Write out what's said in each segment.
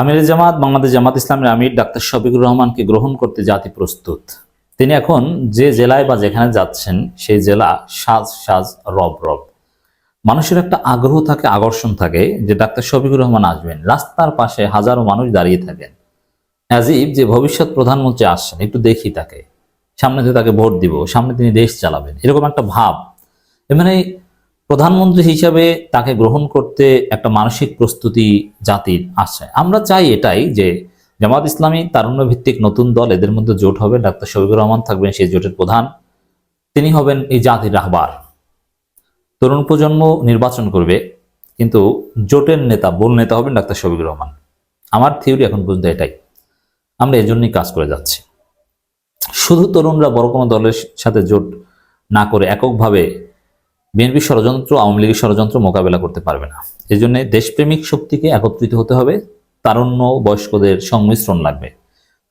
আমির জামাত, বাংলাদেশ জামাত ইসলামের আমির ডাক্তার শফিকুর রহমানকে গ্রহণ করতে জাতি প্রস্তুত। তিনি এখন যে জেলায় বা যেখানে যাচ্ছেন, সেই জেলা সাজ সাজ রব রব। মানুষের একটা আগ্রহ থাকে, আকর্ষণ থাকে যে ডাক্তার শফিকুর রহমান আসবেন। রাস্তার পাশে হাজারো মানুষ দাঁড়িয়ে থাকেন। অ্যাজিব যে ভবিষ্যৎ প্রধানমন্ত্রী আসছেন, একটু দেখি তাকে। সামনে থেকে তাকে ভোট দিব, সামনে তিনি দেশ চালাবেন। এরকম একটা ভাব। মানে প্রধানমন্ত্রী হিসাবে তাকে গ্রহণ করতে একটা মানসিক প্রস্তুতি জাতির আসছে আমরা চাই এটাই যে জামাত ইসলামী তারুণ্য ভিত্তিক নতুন দল এদের মধ্যে জোট হবে। ডাক্তার শফিকুর রহমান থাকবেন সেই জোটের প্রধান। তিনি হবেন এই জাতির রাহবার। তরুণ প্রজন্ম নির্বাচন করবে, কিন্তু জোটের নেতা, বোল নেতা হবেন ডাক্তার শফিকুর রহমান। আমার থিওরি এখন বুঝতে এটাই। আমরা এজন্যই কাজ করে যাচ্ছি। শুধু তরুণরা বড় কোনো দলের সাথে জোট না করে এককভাবে বিএনপি ষড়যন্ত্র, আওয়ামী লীগের ষড়যন্ত্র মোকাবেলা করতে পারবে না। এই জন্য দেশপ্রেমিক শক্তিকে একত্রিত হতে হবে, তারুণ্য বয়স্কদের সংমিশ্রণ লাগবে।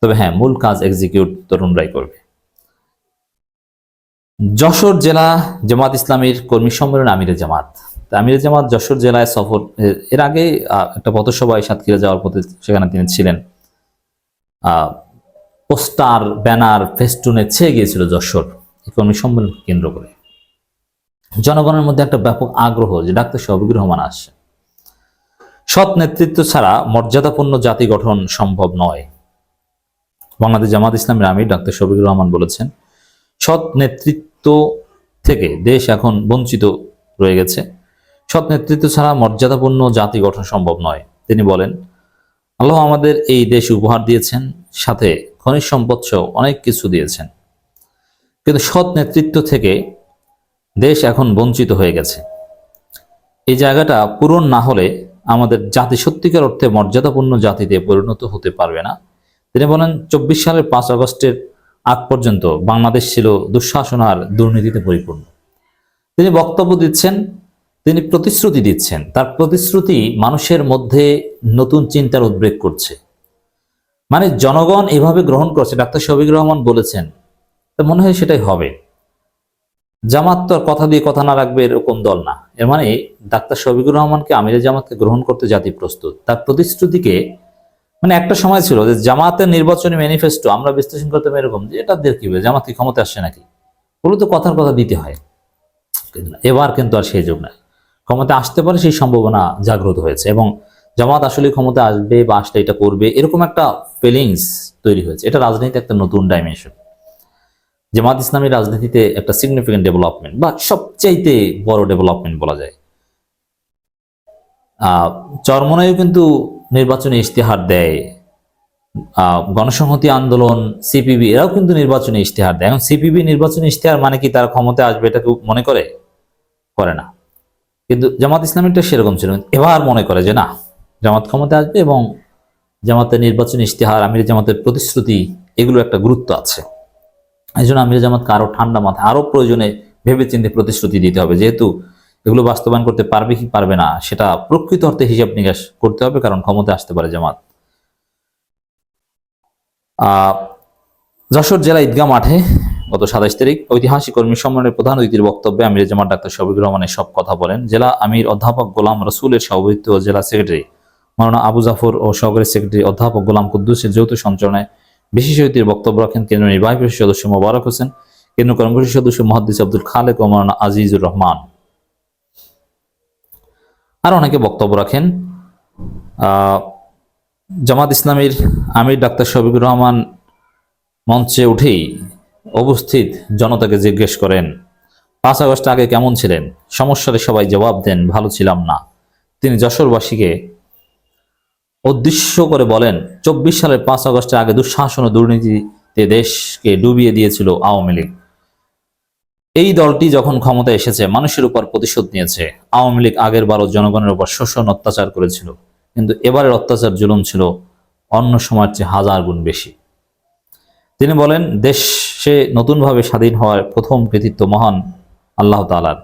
তবে হ্যাঁ মূল কাজ এক্সিকিউট তরুণরাই করবে। যশোর জেলা জামাত ইসলামীর কর্মী সম্মেলন আমিরে জামাত। আমিরে জামাত যশোর জেলায় সফর এর আগে একটা পথসভায় সাতক্ষীরা যাওয়ার পথে সেখানে তিনি ছিলেন। পোস্টার, ব্যানার, ফেস্টুনে ছেয়ে গিয়েছিল যশোর। কর্মী সম্মেলন কেন্দ্র করে। জনগণের মধ্যে একটা ব্যাপক আগ্রহ যে ডাক্তার শফিকুর রহমান আসছে। সৎ নেতৃত্ব ছাড়া মর্যাদাপূর্ণ জাতি গঠন সম্ভব নয়। বাংলাদেশ জামাত ইসলামের আমির ডাক্তার শফিকুর রহমান বলেছেন, সৎ নেতৃত্ব থেকে দেশ এখন বঞ্চিত রয়ে গেছে। সৎ নেতৃত্ব ছাড়া মর্যাদাপূর্ণ জাতি গঠন সম্ভব নয়। তিনি বলেন, আল্লাহ আমাদের এই দেশ উপহার দিয়েছেন, সাথে খনিজ সম্পদ সহ অনেক কিছু দিয়েছেন। কিন্তু সৎ নেতৃত্ব থেকে দেশ এখন বঞ্চিত হয়ে গেছে। এই জায়গাটা পূরণ না হলে আমাদের জাতি সত্যিকার অর্থে মর্যাদাপূর্ণ জাতিতে পরিণত হতে পারবে না। তিনি বলেন, চব্বিশ সালের পাঁচ আগস্টের আগ পর্যন্ত বাংলাদেশ ছিল দুঃশাসন আর দুর্নীতিতে পরিপূর্ণ। তিনি বক্তব্য দিচ্ছেন, তিনি প্রতিশ্রুতি দিচ্ছেন। তার প্রতিশ্রুতি মানুষের মধ্যে নতুন চিন্তার উদ্বেগ করছে। মানে জনগণ এভাবে গ্রহণ করছে, ডাক্তার শফিকুর রহমান বলেছেন, তো মনে হয় সেটাই হবে। জামাত তো কথা দিয়ে কথা না রাখবে এরকম দল না। এর মানে ডাক্তার শফিকুর রহমানকে আমিরের জামাতকে গ্রহণ করতে জাতি প্রস্তুত। তার প্রতিশ্রুতিকে মানে একটা সময় ছিল যে জামাতের নির্বাচনী ম্যানিফেস্টো, আমরা বিশ্লেষণ করতাম এরকম যে এটা কি হবে, জামাত কি ক্ষমতা আসছে নাকি? ওগুলো তো কথার কথা দিতে হয়। এবার কিন্তু আর সেই যোগ নাই। ক্ষমতা আসতে পারে সেই সম্ভাবনা জাগ্রত হয়েছে এবং জামাত আসলে ক্ষমতা আসবে বা আসলে এটা করবে, এরকম একটা ফিলিংস তৈরি হয়েছে। এটা রাজনীতি একটা নতুন ডাইমেনশন জামাত ইসলামী রাজনীতিতে একটা সিগনিফিকেন্ট ডেভেলপমেন্ট বা সবচাইতে বড় ডেভেলপমেন্ট বলা যায়। চরমনায়ও কিন্তু নির্বাচনী ইশতেহার দেয়। গণসংহতি আন্দোলন সিপিবি এরাও কিন্তু নির্বাচনী ইশতেহার দেয়। এখন সিপিবি নির্বাচনী ইশতেহার মানে কি? তারা ক্ষমতায় আসবে, এটা কেউ মনে করে? করে না। কিন্তু জামাত ইসলামীটা সেরকম ছিল। এবার মনে করে যে না, জামাত ক্ষমতায় আসবে এবং জামাতের নির্বাচনী ইশতেহার, আমির জামাতের প্রতিশ্রুতি, এগুলো একটা গুরুত্ব আছে। এই জন্য আমির জামাতকে আরও ঠান্ডা মাথায়, আরও প্রয়োজনে ভেবেচিন্তে প্রতিশ্রুতি দিতে হবে। যেহেতু এগুলো বাস্তবায়ন করতে পারবে কি পারবে না, সেটা প্রকৃত অর্থে হিসাব নিকাশ করতে হবে, কারণ ক্ষমতায় আসতে পারে জামাত। যশোর জেলা ঈদগাহ মাঠে গত সাতাইশ তারিখ ঐতিহাসিক কর্মী সম্মেলনের প্রধান অতিথির বক্তব্যে আমির জামাত ডাক্তার শফিকুর রহমানের সব কথা বলেন। জেলা আমির অধ্যাপক গোলাম রসুলের সভাপতিত্ব জেলা সেক্রেটারি মাওলানা আবু জাফর ও সহকারী সেক্রেটারি অধ্যাপক গোলাম কুদ্দুসের যৌথ সঞ্চালনায় বিশেষ বক্তব্য রাখেন কেন্দ্রীয় নির্বাহী পরিষদ সদস্য মোবারক হোসেন কেন্দ্র কর্মসূচি সদস্য মহাদ্দিস আব্দুল খালেক ও মাওলানা আজিজুর রহমান। আর অনেকে বক্তব্য রাখেন জামাত ইসলামীর আমির ডাক্তার শফিকুর রহমান মঞ্চে উঠেই উপস্থিত জনতাকে জিজ্ঞেস করেন, পাঁচ আগস্ট আগে কেমন ছিলেন? সমস্যারে সবাই জবাব দেন, ভালো ছিলাম না। তিনি যশোরবাসীকে উদ্দেশ্য করে বলেন, চব্বিশ সালের পাঁচ আগস্টের আগে দুঃশাসন ও দুর্নীতিতে দেশকে ডুবিয়ে দিয়েছিল আওয়ামী লীগ। এই দলটি যখন ক্ষমতায় এসেছে, মানুষের উপর প্রতিশোধ নিয়েছে। আওয়ামী লীগ আগের বারও জনগণের উপর শোষণ, অত্যাচার করেছিল। কিন্তু এবারের অত্যাচার জুলুম ছিল অন্য সময়ের চেয়ে হাজার গুণ বেশি। তিনি বলেন, দেশে নতুনভাবে স্বাধীন হওয়ার প্রথম কৃতিত্ব মহান আল্লাহ তালার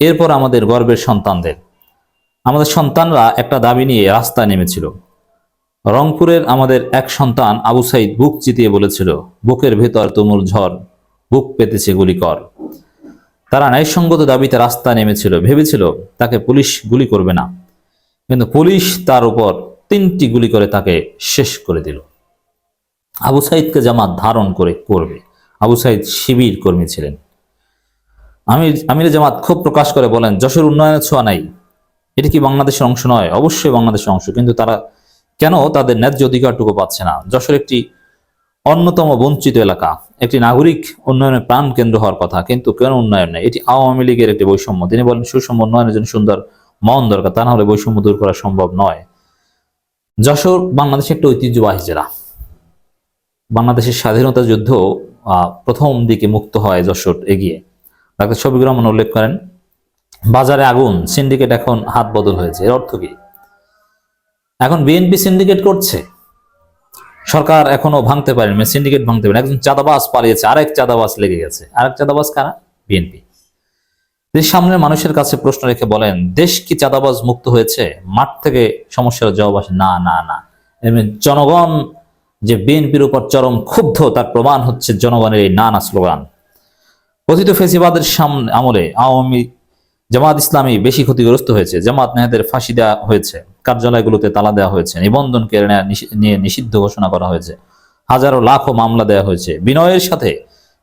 এরপর আমাদের গর্বের সন্তানদের। আমাদের সন্তানরা একটা দাবি নিয়ে রাস্তায় নেমেছিল। রংপুরের আমাদের এক সন্তান আবু সাইদ বুক চিতিয়ে বলেছিল, বুকের ভেতর তুমুল ঝড়, বুক পেতেছে গুলি কর তারা ন্যায়সঙ্গত দাবিতে রাস্তা নেমেছিল, ভেবেছিল তাকে পুলিশ গুলি করবে না। কিন্তু পুলিশ তার উপর তিনটি গুলি করে তাকে শেষ করে দিল। আবু সাইদকে জামাত ধারণ করে করবে। আবু সাইদ শিবির কর্মী ছিলেন। আমির আমির জামাত খুব প্রকাশ করে বলেন, যশোর উন্নয়নের ছোঁয়া নাই। এটি কি বাংলাদেশের অংশ নয়? অবশ্যই বাংলাদেশের অংশ। কিন্তু তারা কেন তাদের ন্যায্য অধিকারটুকু পাচ্ছে না? যশোর একটি অন্যতম বঞ্চিত এলাকা। একটি নাগরিক উন্নয়নের প্রাণ কেন্দ্র হওয়ার কথা, কিন্তু কেন উন্নয়ন নেই? এটি আওয়ামী লীগের একটি বৈষম্য। তিনি বলেন, সুষম উন্নয়নের জন্য সুন্দর মন দরকার, তা না হলে বৈষম্য দূর করা সম্ভব নয়। যশোর বাংলাদেশের একটি ঐতিহ্যবাহী জেলা। বাংলাদেশের স্বাধীনতা যুদ্ধ প্রথম দিকে মুক্ত হয় যশোর এগিয়ে। ডাক্তার শফিকুর রহমান উল্লেখ করেন, বাজারে আগুন, সিন্ডিকেট এখন হাত বদল হয়েছে। এর অর্থ কি? এখন বিএনপি সিন্ডিকেট করছে। সরকার এখনও ভাঙতে পারেনি সিন্ডিকেট ভাঙতে পারেনি। একজন চাঁদাবাজ পালিয়েছে, আরেক চাঁদাবাজ লেগে গেছে। আরেক চাঁদাবাজ কারা? বিএনপি সামনের মানুষের কাছে প্রশ্ন রেখে বলেন, দেশ কি চাঁদাবাজ মুক্ত হয়েছে? মাঠ থেকে সমস্যার জবাব আসে, না না না। এমনি জনগণ যে বিএনপির উপর চরম ক্ষুব্ধ, তার প্রমাণ হচ্ছে জনগণের এই নানা স্লোগান। কথিত ফেসিবাদের সামনে আমলে আওয়ামী জামাত ইসলামী বেশি ক্ষতিগ্রস্ত হয়েছে। জামাত নেহাদের ফাঁসি দেওয়া হয়েছে। কার্যালয়গুলোতে তালা দেওয়া হয়েছে। নিবন্ধন কেড়ে নিয়ে নিষিদ্ধ ঘোষণা করা হয়েছে। হাজারো লাখো মামলা দেওয়া হয়েছে। বিনয়ের সাথে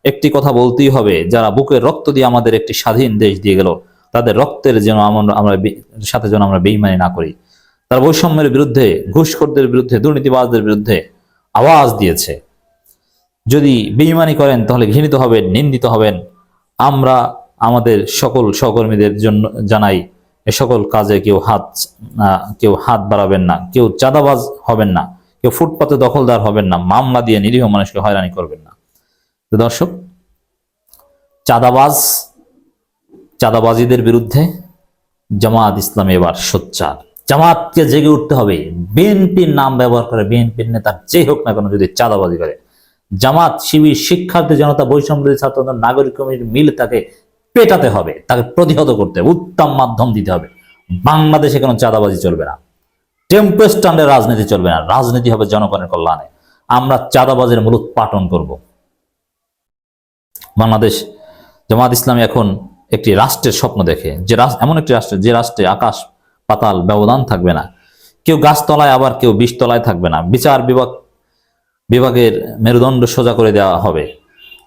একটি কথা বলতেই হবে, যারা বুকের রক্ত দিয়ে আমাদের একটি স্বাধীন দেশ দিয়ে গেল, তাদের রক্তের যেন আমরা আমরা সাথে যেন আমরা বেইমানি না করি। তার বৈষম্যের বিরুদ্ধে, ঘুষখোরদের বিরুদ্ধে, দুর্নীতিবাজদের বিরুদ্ধে আওয়াজ দিয়েছে। যদি বেইমানি করেন, তাহলে ঘৃণিত হবেন, নিন্দিত হবেন। আমরা আমাদের সকল সহকর্মীদের জন্য জানাই সকল কাজে কেউ হাত কেউ হাত বাড়াবেন না, কেউ চাঁদাবাজ হবেন না, কেউ ফুটপাতে দখলদার হবেন না, মামলা দিয়ে নিরীহ মানুষকে হয়রানি করবেন না। তো দর্শক, চাঁদাবাজ, চাঁদাবাজিদের বিরুদ্ধে জামাত ইসলাম এবার সোচ্চার। জামাতকে জেগে উঠতে হবে, বিএনপির নাম ব্যবহার করে বিএনপির নেতা যে হোক না কেন যদি চাঁদাবাজি করে। জামাত, শিবির, শিক্ষার্থী, জনতা বৈষম্য ছাত্র নাগরিক কমিটির মিল তাকে পেটাতে হবে, তাকে প্রতিহত করতে হবে, উত্তম মাধ্যম দিতে হবে। বাংলাদেশে কোনো চাঁদাবাজি চলবে না, টেম্পো স্ট্যান্ডের রাজনীতি চলবে না, রাজনীতি হবে জনগণের কল্যাণে। আমরা চাঁদাবাজের মূলত পাটন করব। বাংলাদেশ জামাত ইসলামী এখন একটি রাষ্ট্রের স্বপ্ন দেখে, যে এমন একটি রাষ্ট্র, যে রাষ্ট্রে আকাশ পাতাল ব্যবধান থাকবে না, কেউ গাছতলায় আবার কেউ বিষতলায় থাকবে না, বিচার বিভাগ, বিভাগের মেরুদণ্ড সোজা করে দেওয়া হবে,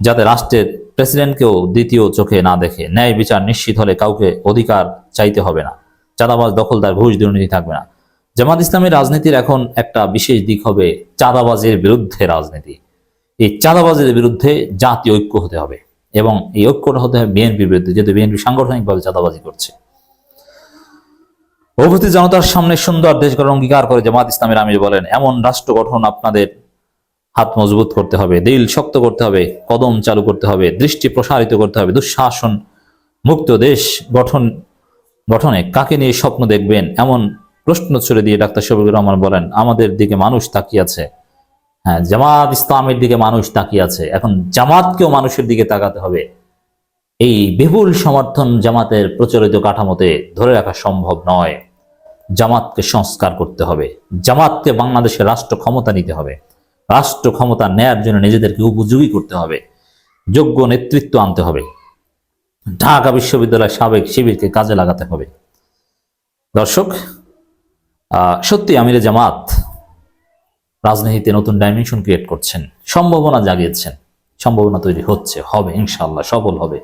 যাতে রাষ্ট্রের প্রেসিডেন্টকেও দ্বিতীয় চোখে না দেখে ন্যায় বিচার নিশ্চিত হলে কাউকে অধিকার চাইতে হবে না। চাঁদাবাজ দখলদার ঘুষ দুর্নীতি থাকবে না। জামাত ইসলামের রাজনীতির এখন একটা বিশেষ দিক হবে চাঁদাবাজের বিরুদ্ধে রাজনীতি। এই চাঁদাবাজের বিরুদ্ধে জাতীয় ঐক্য হতে হবে এবং এই ঐক্যটা হতে হবে বিএনপির বিরুদ্ধে, যেহেতু বিএনপি সাংগঠনিকভাবে চাঁদাবাজি করছে। অভূতি জনতার সামনে সুন্দর দেশ গড়ার অঙ্গীকার করে জামাত ইসলামের আমির বলেন, এমন রাষ্ট্র গঠন আপনাদের হাত মজবুত করতে হবে, দিল শক্ত করতে হবে, কদম চালু করতে হবে, দৃষ্টি প্রসারিত করতে হবে, দুঃশাসন মুক্ত দেশ গঠন, গঠনে কাকে নিয়ে স্বপ্ন দেখবেন? এমন প্রশ্ন ছুড়ে দিয়ে ডাক্তার শফিকুর রহমান বলেন, আমাদের দিকে মানুষ তাকিয়ে আছে। হ্যাঁ জামাত ইসলামের দিকে মানুষ তাকিয়ে আছে। এখন জামাতকেও মানুষের দিকে তাকাতে হবে। এই বিপুল সমর্থন জামাতের প্রচলিত কাঠামোতে ধরে রাখা সম্ভব নয়। জামাতকে সংস্কার করতে হবে। জামাতকে বাংলাদেশের রাষ্ট্র ক্ষমতা নিতে হবে। রাষ্ট্র ক্ষমতা নেয়ার জন্য নিজেদেরকে উপযোগী করতে হবে, যোগ্য নেতৃত্ব আনতে হবে। ঢাকা বিশ্ববিদ্যালয়ের সাবেক শিবিরকে কাজে লাগাতে হবে। দর্শক সত্যি আমিরে জামাত রাজনীতিতে নতুন ডাইমেনশন ক্রিয়েট করছেন, সম্ভাবনা জাগিয়েছেন, সম্ভাবনা তৈরি হচ্ছে, হবে ইনশাল্লাহ সফল হবে।